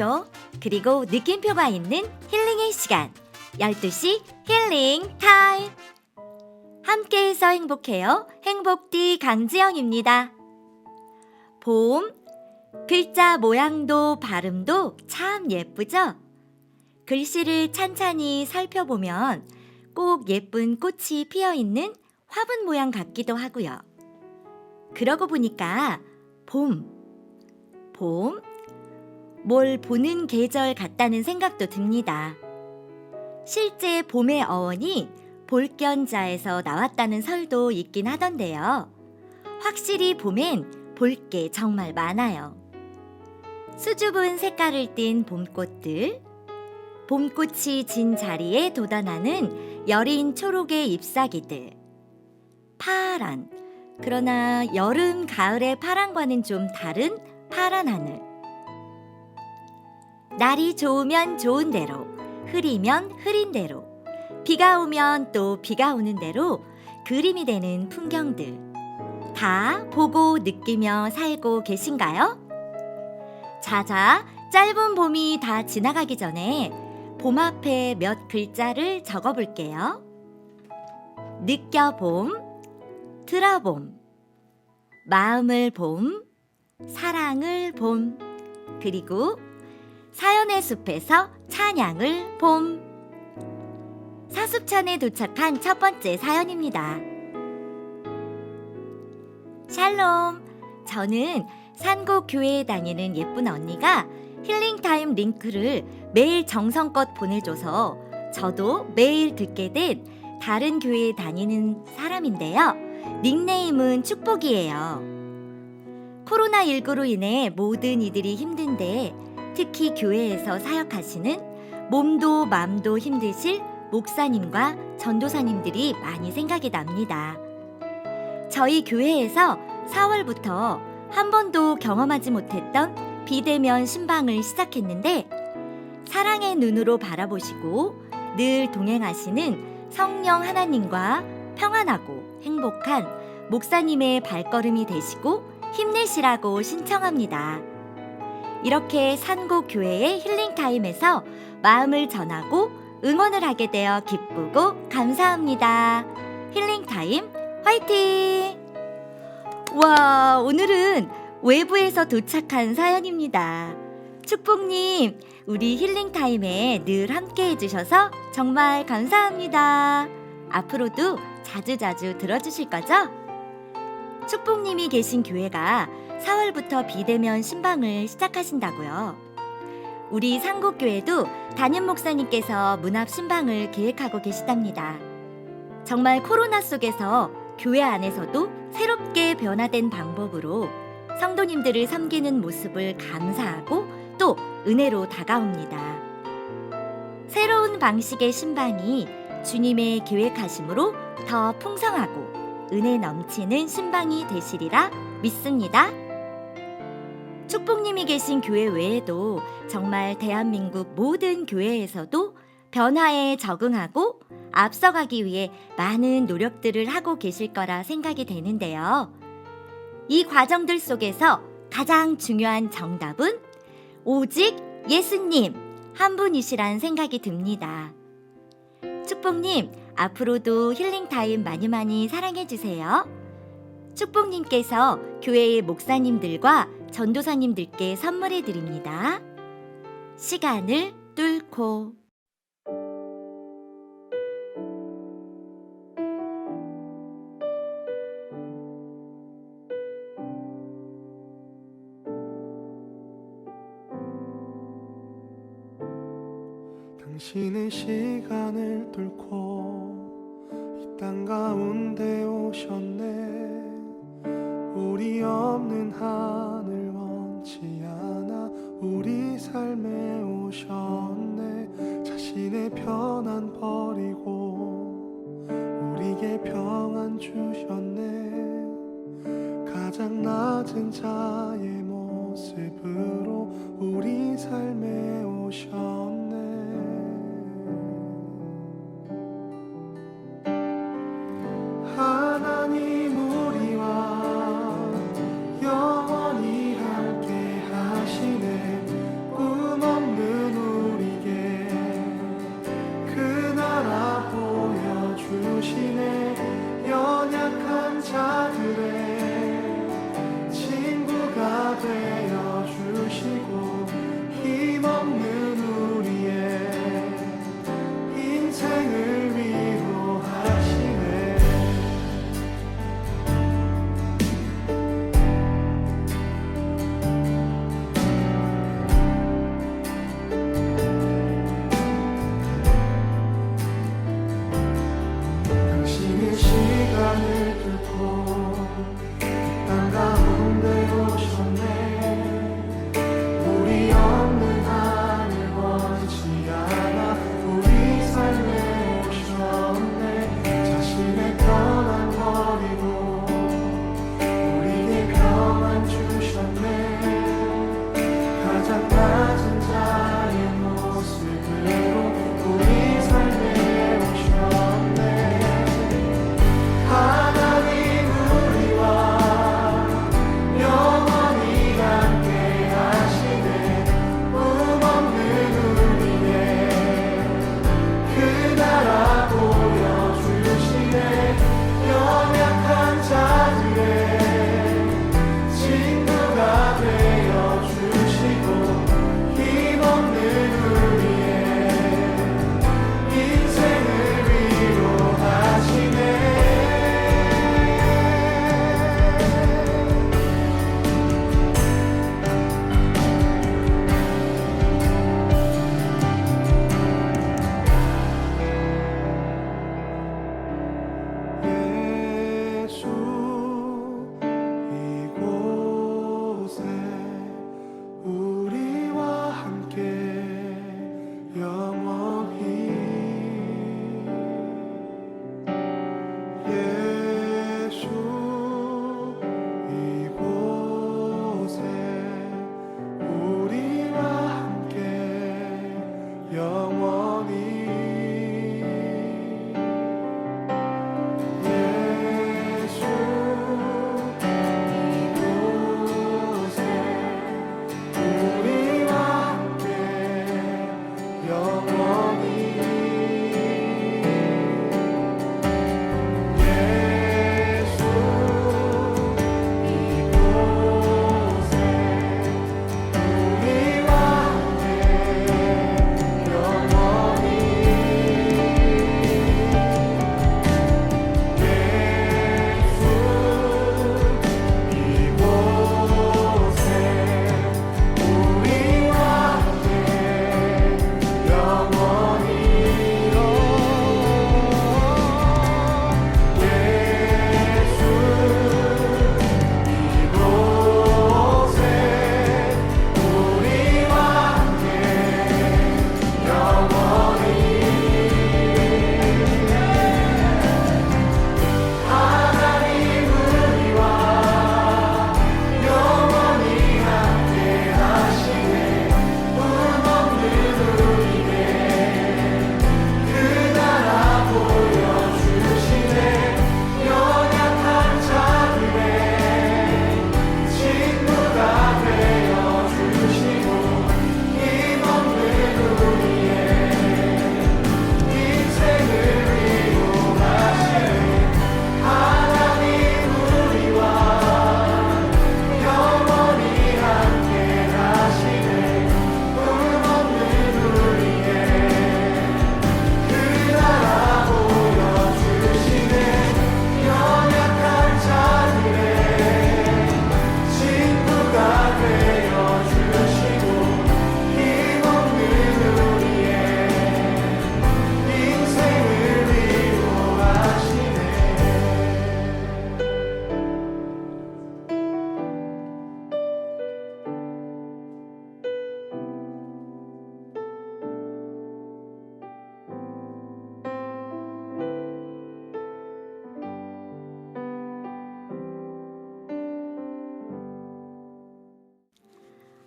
시간표 그리고 느낌표가 있는 힐링의 시간. 12시 힐링 타임. 함께해서 행복해요. 행복디 강지영입니다. 봄. 글자 모양도 발음도 참 예쁘죠? 글씨를 찬찬히 살펴보면 꼭 예쁜 꽃이 피어 있는 화분 모양 같기도 하고요. 그러고 보니까 봄, 봄, 뭘 보는 계절 같다는 생각도 듭니다. 실제 봄의 어원이 볼견자에서 나왔다는 설도 있긴 하던데요. 확실히 봄엔 볼 게 정말 많아요. 수줍은 색깔을 띤 봄꽃들, 봄꽃이 진 자리에 돋아나는 여린 초록의 잎사귀들, 파란, 그러나 여름, 가을의 파란과는 좀 다른 파란 하늘. 날이 좋으면 좋은 대로, 흐리면 흐린 대로, 비가 오면 또 비가 오는 대로 그림이 되는 풍경들. 다 보고 느끼며 살고 계신가요? 자자, 짧은 봄이 다 지나가기 전에 봄 앞에 몇 글자를 적어 볼게요. 느껴봄, 들어봄, 마음을 봄, 사랑을 봄, 그리고 사연의 숲에서 찬양을 봄. 사습천에 도착한 첫 번째 사연입니다. 샬롬, 저는 산곡 교회에 다니는 예쁜 언니가 힐링타임 링크를 매일 정성껏 보내줘서 저도 매일 듣게 된 다른 교회에 다니는 사람인데요. 닉네임은 축복이에요. 코로나19로 인해 모든 이들이 힘든데 특히 교회에서 사역하시는 몸도 맘도 힘드실 목사님과 전도사님들이 많이 생각이 납니다. 저희 교회에서 4월부터 한 번도 경험하지 못했던 비대면 신방을 시작했는데 사랑의 눈으로 바라보시고 늘 동행하시는 성령 하나님과 평안하고 행복한 목사님의 발걸음이 되시고 힘내시라고 신청합니다. 이렇게 산곡 교회의 힐링 타임에서 마음을 전하고 응원을 하게 되어 기쁘고 감사합니다. 힐링 타임 화이팅! 와, 오늘은 외부에서 도착한 사연입니다. 축복님, 우리 힐링 타임에 늘 함께 해주셔서 정말 감사합니다. 앞으로도 자주자주 들어주실 거죠? 축복님이 계신 교회가 4월부터 비대면 신방을 시작하신다고요. 우리 상곡교회도 담임 목사님께서 문합 신방을 계획하고 계시답니다. 정말 코로나 속에서 교회 안에서도 새롭게 변화된 방법으로 성도님들을 섬기는 모습을 감사하고 또 은혜로 다가옵니다. 새로운 방식의 신방이 주님의 계획하심으로 더 풍성하고 은혜 넘치는 신방이 되시리라 믿습니다. 축복님이 계신 교회 외에도 정말 대한민국 모든 교회에서도 변화에 적응하고 앞서가기 위해 많은 노력들을 하고 계실 거라 생각이 되는데요. 이 과정들 속에서 가장 중요한 정답은 오직 예수님 한 분이시란 생각이 듭니다. 축복님, 앞으로도 힐링타임 많이 많이 사랑해주세요. 축복님께서 교회의 목사님들과 전도사님들께 선물해 드립니다. 시간을 뚫고 당신의 시간을 뚫고 삶에 오셨네. 자신의 편안 버리고 우리에게 평안 주셨네. 가장 낮은 자의 모습으로 우리 삶에 오셨네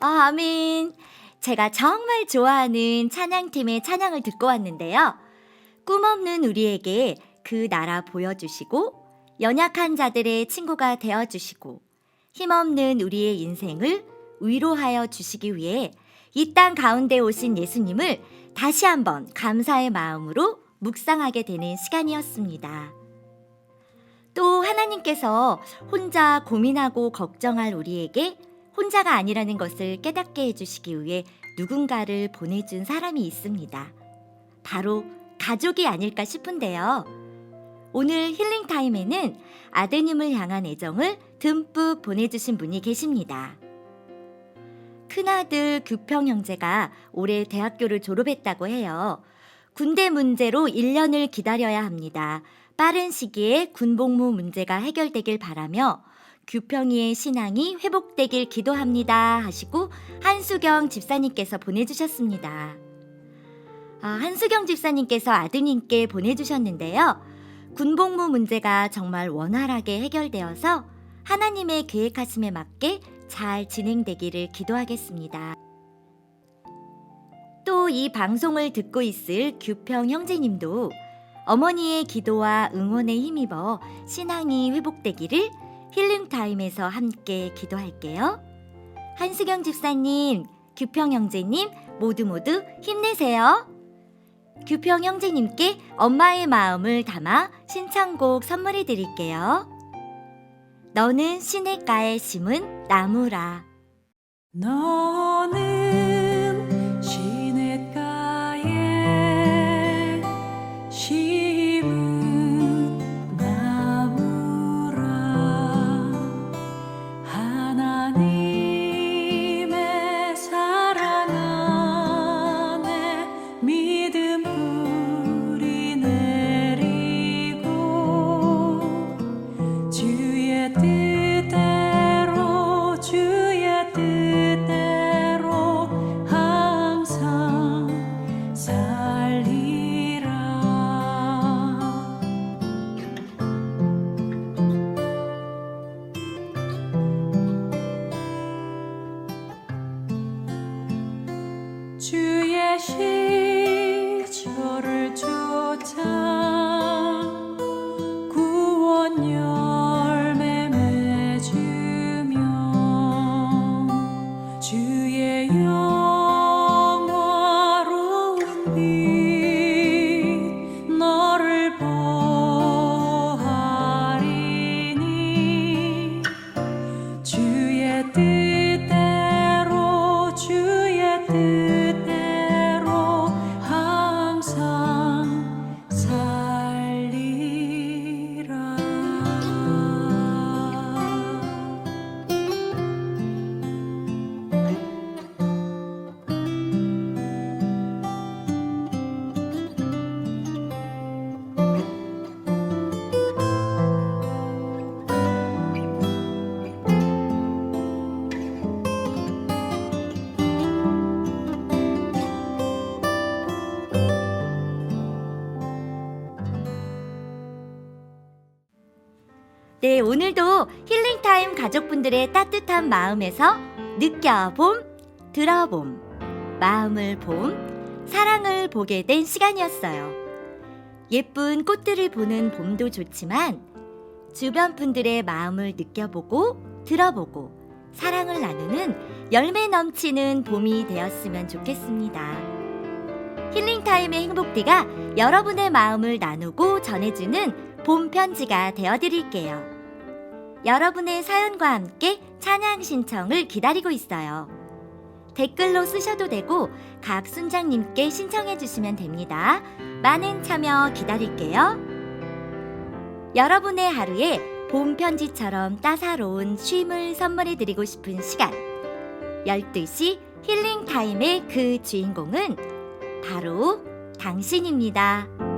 아멘. 제가 정말 좋아하는 찬양팀의 찬양을 듣고 왔는데요. 꿈없는 우리에게 그 나라 보여주시고, 연약한 자들의 친구가 되어주시고, 힘없는 우리의 인생을 위로하여 주시기 위해 이 땅 가운데 오신 예수님을 다시 한번 감사의 마음으로 묵상하게 되는 시간이었습니다. 또 하나님께서 혼자 고민하고 걱정할 우리에게 혼자가 아니라는 것을 깨닫게 해주시기 위해 누군가를 보내준 사람이 있습니다. 바로 가족이 아닐까 싶은데요. 오늘 힐링 타임에는 아드님을 향한 애정을 듬뿍 보내주신 분이 계십니다. 큰아들 규평 형제가 올해 대학교를 졸업했다고 해요. 군대 문제로 1년을 기다려야 합니다. 빠른 시기에 군복무 문제가 해결되길 바라며 규평이의 신앙이 회복되길 기도합니다 하시고 한수경 집사님께서 보내주셨습니다. 아, 한수경 집사님께서 아드님께 보내주셨는데요. 군복무 문제가 정말 원활하게 해결되어서 하나님의 계획하심에 맞게 잘 진행되기를 기도하겠습니다. 또 이 방송을 듣고 있을 규평 형제님도 어머니의 기도와 응원에 힘입어 신앙이 회복되기를 힐링타임에서 함께 기도할게요. 한수경 집사님, 규평 형제님 모두 모두 힘내세요. 규평 형제님께 엄마의 마음을 담아 신청곡 선물해 드릴게요. 너는 시냇가에 심은 나무라. 너는 주의 시 네, 오늘도 힐링타임 가족분들의 따뜻한 마음에서 느껴봄, 들어봄, 마음을 봄, 사랑을 보게 된 시간이었어요. 예쁜 꽃들을 보는 봄도 좋지만 주변 분들의 마음을 느껴보고 들어보고 사랑을 나누는 열매 넘치는 봄이 되었으면 좋겠습니다. 힐링타임의 행복티가 여러분의 마음을 나누고 전해주는 봄 편지가 되어드릴게요. 여러분의 사연과 함께 찬양 신청을 기다리고 있어요. 댓글로 쓰셔도 되고 각 순장님께 신청해 주시면 됩니다. 많은 참여 기다릴게요. 여러분의 하루에 봄 편지처럼 따사로운 쉼을 선물해 드리고 싶은 시간. 12시 힐링 타임의 그 주인공은 바로 당신입니다.